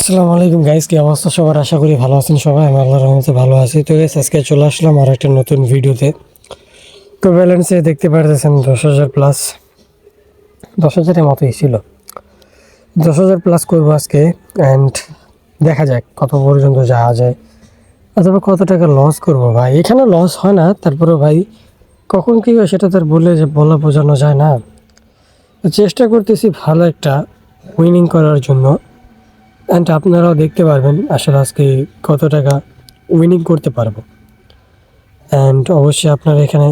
আসসালামু আলাইকুম গাইস কি অবস্থা? সবার আশা করি ভালো আছেন সবাই, আমি আল্লাহর রহমতে ভালো আছি। তো গাইস আজকে চলে আসলাম আর একটা নতুন ভিডিওতে। তো ব্যালেন্সে দেখতে পারতেছেন দশ হাজার প্লাস দশ হাজারের মতোই ছিল। দশ হাজার প্লাস করব আজকে অ্যান্ড দেখা যাক কত পর্যন্ত যাওয়া যায়। অথবা কত টাকা লস করব ভাই। এখানে লস হয় না তারপরে ভাই, কখন কী হয় সেটা তার বলে যে বলা বোঝানো যায় না। চেষ্টা করতেছি ভালো একটা উইনিং করার জন্য। অ্যান্ড আপনারাও দেখতে পারবেন আসলে আজকে কত টাকা উইনিং করতে পারব। অ্যান্ড অবশ্যই আপনারা এখানে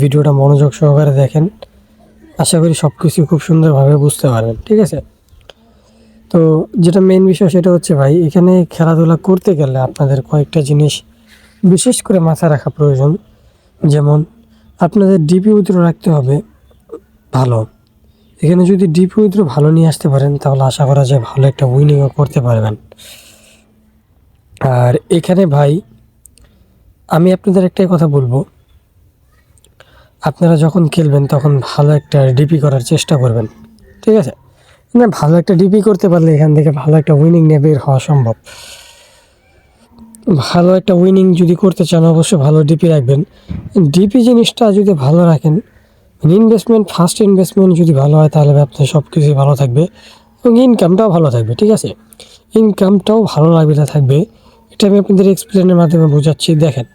ভিডিওটা মনোযোগ সহকারে দেখেন। আশা করি সব কিছু খুব সুন্দরভাবে বুঝতে পারবেন, ঠিক আছে? তো যেটা মেন বিষয় সেটা হচ্ছে ভাই, এখানে খেলাধুলা করতে গেলে আপনাদের কয়েকটা জিনিস বিশেষ করে মাথায় রাখা প্রয়োজন। যেমন আপনাদের ডিপি উইথড্র রাখতে হবে ভালো। এখানে যদি ডিপ উইথড্র ভালো নিয়ে আসতে পারেন, তাহলে আশা করা যায় ভালো একটা উইনিংও করতে পারবেন। আর এখানে ভাই, আমি আপনাদের একটাই কথা বলব। আপনারা যখন খেলবেন, তখন ভালো একটা ডিপি করার চেষ্টা করবেন। ঠিক আছে? না, ভালো একটা ডিপি করতে পারলে এখান থেকে ভালো একটা উইনিং নিয়ে বের হওয়া সম্ভব। ভালো একটা উইনিং যদি করতে চান, অবশ্যই ভালো ডিপি রাখবেন। ডিপি জিনিসটা যদি ভালো রাখেন ইনভেস্টমেন্ট ফার্স্ট ইনভেস্টমেন্ট যদি ভালো হয়, তাহলে আপনার সব কিছুই ভালো থাকবে এবং ইনকামটাও ভালো থাকবে, ঠিক আছে? ইনকামটাও ভালো লাগবে থাকবে। এটা আমি আপনাদের এক্সপ্লেনের মাধ্যমে বোঝাচ্ছি। দেখেন,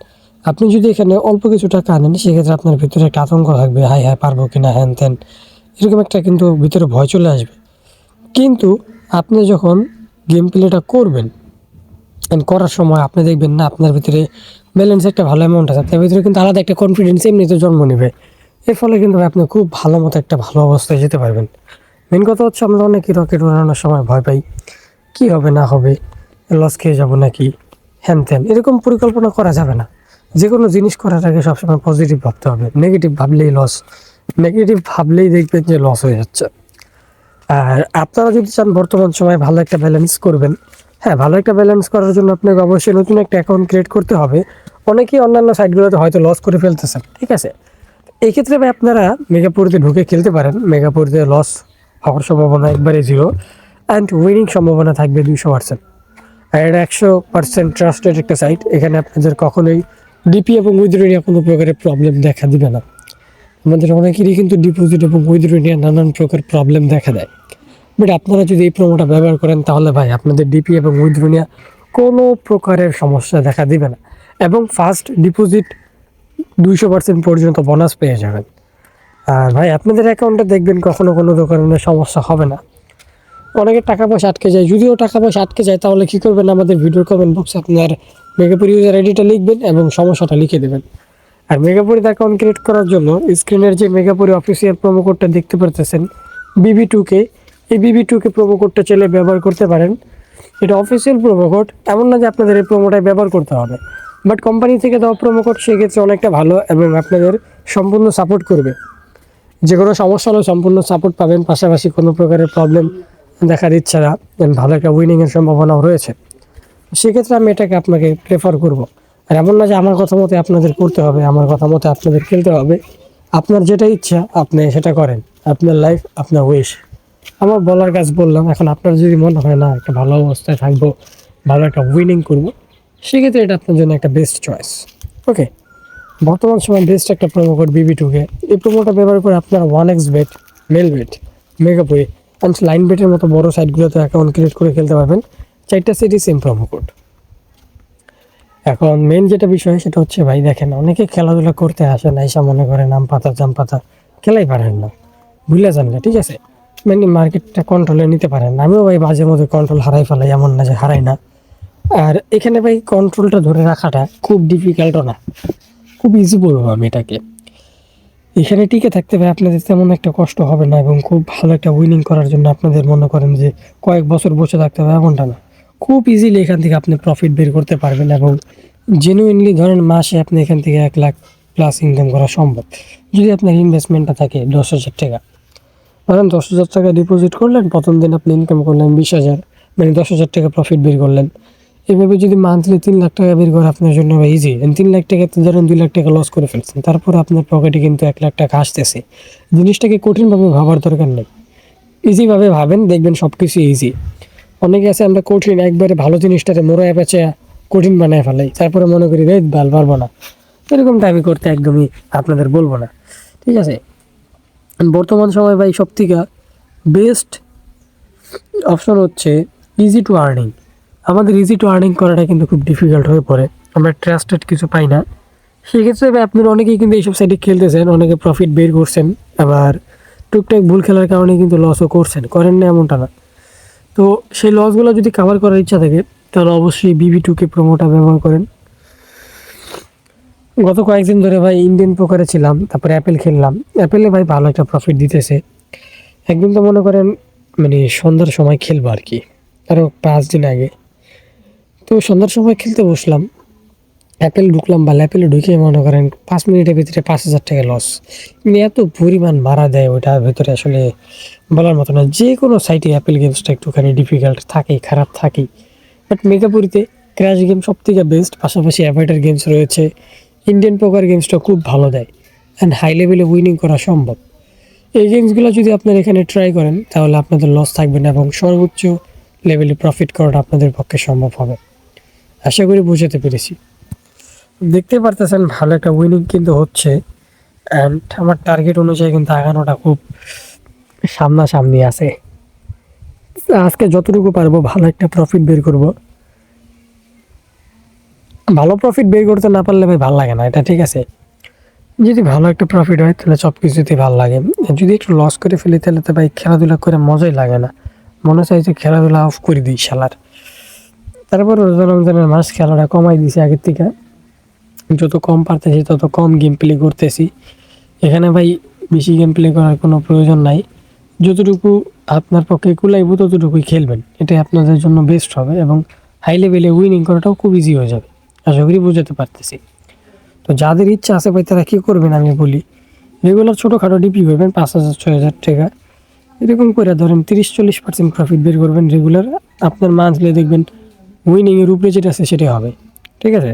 আপনি যদি এখানে অল্প কিছু টাকা আনেন, সেক্ষেত্রে আপনার ভিতরে একটা আতঙ্ক থাকবে হাই হাই পারব কি না হ্যান ত্যান, এরকম একটা কিন্তু ভিতরে ভয় চলে আসবে। কিন্তু আপনি যখন গেম প্লেটা করবেন অ্যান্ড করার সময় আপনি দেখবেন না, আপনার ভিতরে ব্যালেন্স একটা ভালো অ্যামাউন্ট আছে, আপনার ভিতরে কিন্তু আলাদা একটা কনফিডেন্স এমনিতে জন্ম নেবে। এর ফলে কিন্তু আপনি খুব ভালো মতো একটা ভালো অবস্থায় যেতে পারবেন। মেন কথা হচ্ছে আমরা অনেকই রকেট উড়ানোর সময় ভয় পাই। কি হবে, না হবে লস খেয়ে যাব নাকি? হ্যান ত্যান, এরকম পরিকল্পনা করা যাবে না। যে কোনো জিনিস করার আগে সবসময় পজিটিভ ভাবতে হবে। নেগেটিভ ভাবলেই লস নেগেটিভ ভাবলেই দেখবেন যে লস হয়ে যাচ্ছে। আর আপনারা যদি চান বর্তমান সময়ে ভালো একটা ব্যালেন্স করবেন হ্যাঁ ভালো একটা ব্যালেন্স করার জন্য আপনাকে অবশ্যই নতুন একটা অ্যাকাউন্ট ক্রিয়েট করতে হবে। অনেকেই অন্যান্য সাইটগুলোতে হয়তো লস করে ফেলতেছেন, ঠিক আছে? এই ক্ষেত্রে ভাই আপনারা মেগাপুরিতে ঢুকে খেলতে পারেন। মেগাপুরিতে লস হওয়ার সম্ভাবনা একবারে জিরো অ্যান্ড উইনিং সম্ভাবনা থাকবে দুইশো পার্সেন্ট আর এটা একশো পার্সেন্ট ট্রাস্টেড একটা সাইট এখানে আপনাদের কখনোই ডিপি এবং উইথড্র নিয়ে কোনো প্রকারের প্রবলেম দেখা দিবে না। আমাদের অনেকেরই কিন্তু ডিপোজিট এবং উইথড্র নিয়ে নানান প্রকার প্রবলেম দেখা দেয়। বাট আপনারা যদি এই প্রোমোটা ব্যবহার করেন, তাহলে ভাই আপনাদের ডিপি এবং উইথড্র নিয়ে কোনো প্রকারের সমস্যা দেখা দিবে না। এবং ফার্স্ট ডিপোজিট দুইশো পার্সেন্ট পর্যন্ত বোনাস পেয়ে যাবেন। আর ভাই, আপনাদের অ্যাকাউন্টে দেখবেন কখনো কোনো ধরনের সমস্যা হবে না। অনেকের টাকা পয়সা আটকে যায়। যদিও টাকা পয়সা আটকে যায়, তাহলে কী করবেন? আমাদের ভিডিওর কমেন্ট বক্সে আপনার মেগাপুর ইউজার আইডিটা লিখবেন এবং সমস্যাটা লিখে দেবেন। আর মেগাপুরিতে অ্যাকাউন্ট ক্রিয়েট করার জন্য স্ক্রিনের যে মেগাপুরি অফিসিয়াল প্রোমো কোডটা দেখতে পারতেছেন বিবি টুকে এই বিবি টুকে প্রোমো কোডটা চাইলে ব্যবহার করতে পারেন। এটা অফিসিয়াল প্রোমো কোড এমন না যে আপনাদের এই প্রোমোটাই ব্যবহার করতে হবে। বাট কোম্পানি থেকে দেওয়া প্রোমো কোড সেক্ষেত্রে অনেকটা ভালো এবং আপনাদের সম্পূর্ণ সাপোর্ট করবে। যে কোনো সমস্যা হলেও সম্পূর্ণ সাপোর্ট পাবেন, পাশাপাশি কোনো প্রকারের প্রবলেম দেখা দিচ্ছে না and ভালো একটা উইনিংয়ের সম্ভাবনাও রয়েছে। সেক্ষেত্রে আমি এটাকে আপনাকে প্রেফার করব। আর এমন না যে আমার কথা মতো আপনাদের করতে হবে, আমার কথা মতো আপনাদের খেলতে হবে। আপনার যেটা ইচ্ছা, আপনি সেটা করেন। আপনার লাইফ আপনার উইশ আমার বলার কাজ বললাম, এখন আপনার যদি মনে হয় না, একটা ভালো অবস্থায় থাকব, ভালো একটা উইনিং করব সেক্ষেত্রে এটা আপনার জন্য একটা বেস্ট চয়েস ওকে বর্তমান সময় বেস্ট একটা প্রোমো কোড বিবি টুকে এই প্রোমোটা ব্যবহার করে আপনারা one X bet Melbet মেগাপুয়ে অ্যান্ড লাইন বেটের মতো বড় সাইটগুলোতে অ্যাকাউন্ট ক্রিয়েট করে খেলতে পারবেন। চারটা সিটি সেম প্রোমো কোড এখন মেন যেটা বিষয়, সেটা হচ্ছে ভাই দেখেন, অনেকে খেলাধুলা করতে আসে না, এসা মনে করে নাম পাতা, জাম পাতা, খেলাই পারেন না। ভুলে যান না, ঠিক আছে? মানে মার্কেটটা কন্ট্রোলে নিতে পারেন আমিও ভাই মাঝে মধ্যে কন্ট্রোল হারাই ফেলাই, এমন না যে হারাই না। আর এখানে ভাই কন্ট্রোলটা ধরে রাখাটা খুব ডিফিকাল্টও না। খুব ইজি বলব আমি এটাকে। এখানে টিকে থাকতে ভাই আপনাদের তেমন একটা কষ্ট হবে না এবং খুব ভালো একটা উইনিং করার জন্য আপনাদের মনে করেন যে কয়েক বছর বসে থাকতে হবে এমনটা না। খুব ইজিলি এখান থেকে আপনি প্রফিট বের করতে পারবেন এবং জেনুইনলি ধরেন মাসে আপনি এখান থেকে এক লাখ প্লাস ইনকাম করা সম্ভব। যদি আপনার ইনভেস্টমেন্টটা থাকে দশ হাজার টাকা। ধরেন দশ হাজার টাকা ডিপোজিট করলেন, প্রথম দিন আপনি ইনকাম করলেন বিশ হাজার মানে দশ হাজার টাকা প্রফিট বের করলেন। এভাবে যদি মান্থলি তিন লাখ টাকা বের করা আপনার জন্য ইজি তিন লাখ টাকা তো ধরেন দুই লাখ টাকা লস করে ফেলছেন। তারপর আপনার পকেটে কিন্তু এক লাখ টাকা আসতেছে। জিনিসটাকে কঠিনভাবে ভাবার দরকার নেই। ইজিভাবে ভাবেন, দেখবেন সব কিছু ইজি অনেকে আছে, আমরা কঠিন, একবারে ভালো জিনিসটাতে মোড়ায় পেঁচে কঠিন বানায় ফেলাই। তারপরে মনে করি, রে ভালো পারব না। এরকমটা আমি করতে একদমই আপনাদের বলব না। ঠিক আছে? বর্তমান সময় ভাই সব থেকে বেস্ট অপশন হচ্ছে ইজি টু আর্নিং আমাদের ইজি টু আর্নিং করাটা কিন্তু খুব ডিফিকাল্ট হয়ে পড়ে। আমরা ট্রাস্টেড কিছু পাই না। সেক্ষেত্রে আপনারা অনেকেই কিন্তু এইসব সাইডে খেলতেছেন, অনেকে প্রফিট বের করছেন, আবার টুকটাক ভুল খেলার কারণে কিন্তু লসও করছেন। করেন না এমনটা না। তো সেই লসগুলো যদি কাভার করার ইচ্ছা থাকে, তাহলে অবশ্যই বিবি টুকে প্রোমোটা ব্যবহার করেন। গত কয়েকদিন ধরে ভাই ইন্ডিয়ান পোকারে ছিলাম, তারপরে অ্যাপেল খেললাম। অ্যাপেলে ভাই ভালো একটা প্রফিট দিতেছে। একদিন তো মনে করেন মানে সন্ধ্যার সময় খেলব আর কি। আরও পাঁচ দিন আগে। তো সন্ধ্যার সময় খেলতে বসলাম। অ্যাপেল ঢুকলাম বা অ্যাপেলে ঢুকে মনে করেন পাঁচ মিনিটের ভিতরে পাঁচ হাজার টাকা লস মানে এত পরিমাণ মারা দেয় ওইটার ভেতরে আসলে বলার মতো না। যে কোনো সাইটে অ্যাপেল গেমসটা একটুখানি ডিফিকাল্ট থাকেই, খারাপ থাকেই। বাট মেগাপুরিতে ক্র্যাশ গেম সব থেকে বেস্ট পাশাপাশি অ্যাভাইটার গেমস রয়েছে। ইন্ডিয়ান পোকার গেমসটা খুব ভালো দেয়। অ্যান্ড হাই লেভেলে উইনিং করা সম্ভব। এই গেমসগুলো যদি আপনারা এখানে ট্রাই করেন, তাহলে আপনাদের লস থাকবে না এবং সর্বোচ্চ লেভেলে প্রফিট করাটা আপনাদের পক্ষে সম্ভব হবে। আশা করি বুঝাতে পেরেছি। দেখতে পারতেছেন, ভালো একটা উইনিং কিন্তু হচ্ছে। অ্যান্ড আমার টার্গেট অনুযায়ী কিন্তু আগানোটা খুব সামনাসামনি আছে। আজকে যতটুকু পারব, ভালো একটা প্রফিট বের করব। ভালো প্রফিট বের করতে না পারলে ভাই ভালো লাগে না, এটা ঠিক আছে। যদি ভালো একটা প্রফিট হয়, তাহলে সব কিছুতেই ভালো লাগে। যদি একটু লস করে ফেলি, তাহলে তো ভাই খেলাধুলা করে মজাই লাগে না। মনে চাই যে খেলাধুলা অফ করে দিই, শালার। তারপর রোজা রমজানের মাস খেলাটা কমাই দিয়েছি আগের থেকে। যত কম পারতেছি, তত কম গেম প্লে করতেছি। এখানে ভাই বেশি গেম প্লে করার কোনো প্রয়োজন নাই। যতটুকু আপনার পক্ষে কুলাইব, ততটুকুই খেলবেন। এটাই আপনাদের জন্য বেস্ট হবে এবং হাই লেভেলে উইনিং করাটাও খুব ইজি হয়ে যাবে। আশা করি বোঝাতে পারতেছি। তো যাদের ইচ্ছা আছে ভাই, তারা কী করবেন আমি বলি। রেগুলার ছোটোখাটো ডিপি করবেন, পাঁচ হাজার, ছয় হাজার টাকা। এরকম করে ধরেন তিরিশ, চল্লিশ পার্সেন্ট প্রফিট বের করবেন রেগুলার আপনার মান্থলি দেখবেন উইনিংয়ের উপরে যেটা আছে সেটাই হবে। ঠিক আছে?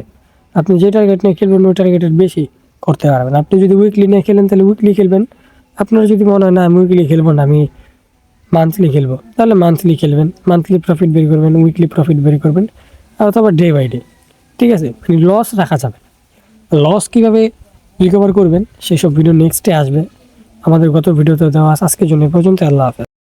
আপনি যে টার্গেট নিয়ে খেলবেন, ওই টার্গেটের বেশি করতে পারবেন। আপনি যদি উইকলি নিয়ে খেলেন, তাহলে উইকলি খেলবেন। আপনার যদি মনে হয়, না, আমি উইকলি খেলব না, আমি মান্থলি খেলব, তাহলে মান্থলি খেলবেন। মান্থলি প্রফিট বের করবেন উইকলি প্রফিট বের করবেন আর অথবা ডে বাই ডে ঠিক আছে? মানে লস রাখা যাবে লস কীভাবে রিকভার করবেন, সেসব ভিডিও নেক্সটে আসবে। আমাদের গত ভিডিওতে দেওয়া আজকের জন্য পর্যন্ত। আল্লাহ হাফেজ।